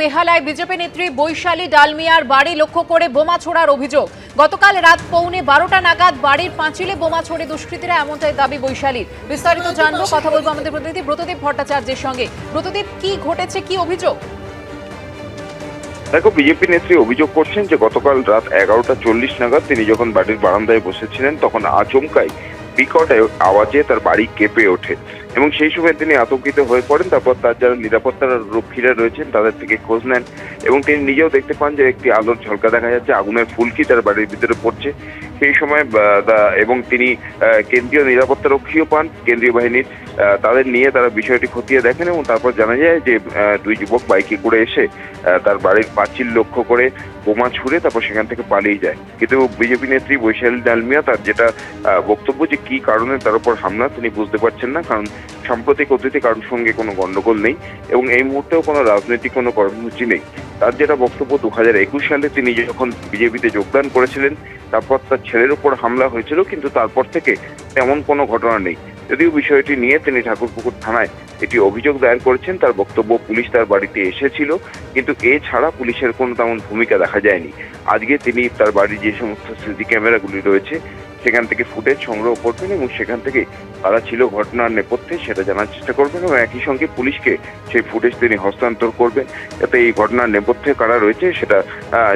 বেহালায় BJP নেত্রী বৈশালী ডালমিয়ার বাড়ি লক্ষ্য করে বোমা ছোড়ার অভিযোগ। গতকাল রাত পৌনে বারোটা নাগাদ বাড়ির পাঁচিলে বোমা ছোড়ে দুষ্কৃতীরা এমনটাই দাবি বৈশালীর। বিস্তারিত জানব কথা বলব আমাদের প্রতিনিধি ব্রতদীপ ভট্টাচার্যের সঙ্গে। ব্রতদীপ কি ঘটেছে কি অভিযোগ? দেখো বিজেপি নেত্রী অভিযোগ করছেন যে গতকাল রাত এগারোটা চল্লিশ নাগাদ তিনি যখন বাড়ির বারান্দায় বসেছিলেন তখন আচমকাই বিকট আওয়াজে তার বাড়ি কেঁপে ওঠে। এবং সেই সময় তিনি আতঙ্কিত হয়ে পড়েন, তারপর তার যারা নিরাপত্তা রক্ষীরা রয়েছেন, তাদের থেকে খোঁজ নেন এবং তিনি নিজেও দেখতে পান যে একটি আলোর ঝলকা দেখা যাচ্ছে, আগুনের ফুলকি তার বাড়ির ভিতরে পড়ছে। সেই সময় এবং তিনি কেন্দ্রীয় নিরাপত্তা রক্ষীও পান। কেন্দ্রীয় বাহিনীর তাদের নিয়ে তারা বিষয়টি খতিয়ে দেখেন এবং তারপর জানা যায় যে দুই যুবক বাইকে করে এসে তার বাড়ির পাঁচিল লক্ষ্য করে বোমা ছুড়ে তারপর সেখান থেকে পালিয়ে যায়। কিন্তু বিজেপি নেত্রী বৈশালী ডালমিয়া তার যেটা বক্তব্য যে কি কারণে তার উপর হামলা, তিনি বুঝতে পারছেন না। কারণ সাম্প্রতিক অতীতে কারোর সঙ্গে কোনো গন্ডগোল নেই এবং এই মুহূর্তেও কোনো রাজনৈতিক কোনো কর্মসূচি নেই। তার যেটা বক্তব্য দু হাজার একুশ সালে তিনি যখন বিজেপিতে যোগদান করেছিলেন, তারপর তার ছেলের উপর হামলা হয়েছিল, কিন্তু তারপর থেকে তেমন কোনো ঘটনা নেই। যদিও বিষয়টি নিয়ে তিনি ঠাকুরপুকুর থানায় একটি অভিযোগ দায়ের করেছেন, তার বক্তব্য পুলিশ তার বাড়িতে এসেছিল, কিন্তু এছাড়া পুলিশের কোনো তেমন ভূমিকা দেখা যায়নি। আজকে তিনি তার বাড়ির যে সমস্ত সিসি ক্যামেরাগুলি রয়েছে সেখান থেকে ফুটেজ সংগ্রহ করবেন এবং সেখান থেকে তারা ছিল ঘটনার নেপথ্যে সেটা জানার চেষ্টা করবেন এবং একই সঙ্গে পুলিশকে সেই ফুটেজ তিনি হস্তান্তর করবেন যাতে এই ঘটনার নেপথ্যে কারা রয়েছে সেটা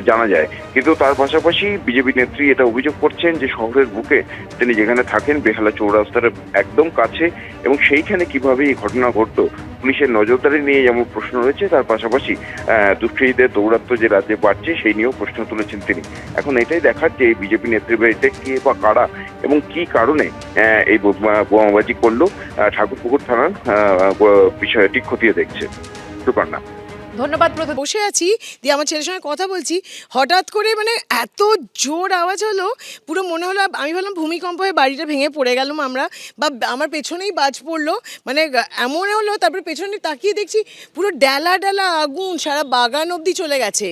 জানা যায়। কিন্তু তার পাশাপাশি বিজেপি নেত্রী এটা অভিযোগ করছেন যে শহরের বুকে তিনি যেখানে থাকেন, বেহালা চৌরাস্তার একদম কাছে এবং সেইখানে কীভাবে এই ঘটনা ঘটতো পুলিশের নজরদারি নিয়ে যেমন প্রশ্ন রয়েছে, তার পাশাপাশি দুষ্কৃতীদের দৌরাত্ম্য যে রাজ্যে বাড়ছে, সেই নিয়েও প্রশ্ন তুলেছেন তিনি। এখন এটাই দেখার যে বিজেপি নেতৃবৃন্দে কে বা কারা এবং কি কারণে এই বোমা- বোমাবাজি করল ঠাকুরপুকুর থানার বিষয়টি খতিয়ে দেখছে। সুকন্যা। ধন্যবাদ ব্রতদীপ বসে আছি, দিয়ে আমার ছেলের সঙ্গে কথা বলছি। হঠাৎ করে মানে এত জোর আওয়াজ হলো, পুরো মনে হলো আমি ভাবলাম ভূমিকম্প হয়ে বাড়িটা ভেঙে পড়ে গেলাম আমরা, বা আমার পেছনেই বাজ পড়ল। মানে এমন হলো, তারপরে পেছনে তাকিয়ে দেখছি পুরো ডালা ডালা আগুন, সারা বাগান অবধি চলে গেছে।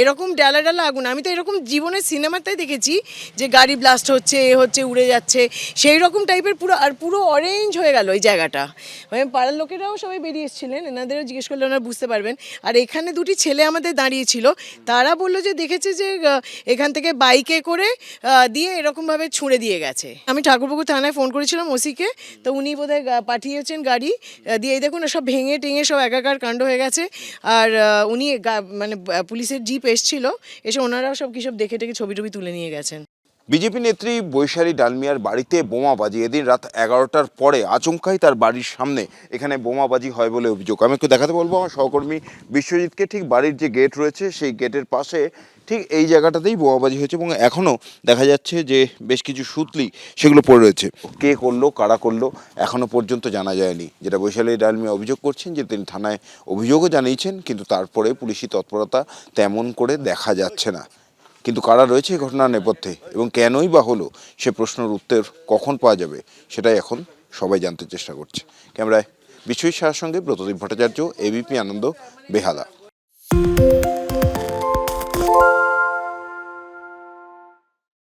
এরকম ডালা ডালা আগুন। আমি তো এরকম জীবনের সিনেমাতেই দেখেছি যে গাড়ি ব্লাস্ট হচ্ছে, এ হচ্ছে, উড়ে যাচ্ছে, সেই রকম টাইপের পুরো, আর পুরো অরেঞ্জ হয়ে গেল ওই জায়গাটা। মানে পাড়ার লোকেরাও সবাই বেরিয়ে এসেছিলেন, এনাদেরও জিজ্ঞেস করলে ওনারা বুঝতে পারবেন। আর এখানে দুটি ছেলে আমাদের দাঁড়িয়েছিল। তারা বলল যে দেখেছে যে এখান থেকে বাইকে করে দিয়ে এরকমভাবে ছুঁড়ে দিয়ে গেছে। আমি ঠাকুরপুকুর থানায় ফোন করেছিলাম ওসিকে, তো উনি বোধহয় পাঠিয়েছেন গাড়ি। দিয়ে দেখুন সব ভেঙে টেঙে সব একাকার কাণ্ড হয়ে গেছে। আর উনি মানে পুলিশের জিপ এসছিল, এসে ওনারাও সব কী সব দেখে টেকে ছবি টবি তুলে নিয়ে গেছেন। বিজেপি নেত্রী বৈশালী ডালমিয়ার বাড়িতে বোমাবাজি এদিন রাত এগারোটার পরে আচমকাই তার বাড়ির সামনে এখানে বোমাবাজি হয় বলে অভিযোগ। আমি একটু দেখাতে বলব, আমার সহকর্মী বিশ্বজিৎকে ঠিক বাড়ির যে গেট রয়েছে, সেই গেটের পাশে ঠিক এই জায়গাটাতেই বোমাবাজি হয়েছে এবং এখনও দেখা যাচ্ছে যে বেশ কিছু সুতলি সেগুলো পড়ে রয়েছে। কে করল, কারা করল, এখনও পর্যন্ত জানা যায়নি। যেটা বৈশালী ডালমিয়া অভিযোগ করছেন যে তিনি থানায় অভিযোগও জানিয়েছেন, কিন্তু তারপরে পুলিশি তৎপরতা তেমন করে দেখা যাচ্ছে না। কিন্তু কারা রয়েছে এই ঘটনার নেপথ্যে এবং কেনই বা হলো সে প্রশ্নের উত্তর কখন পাওয়া যাবে সেটাই এখন সবাই জানতে চেষ্টা করছে। ক্যামেরায় বিশ্বজিৎ সাহার সঙ্গে ব্রতদীপ ভট্টাচার্য এবিপি আনন্দ, বেহালা।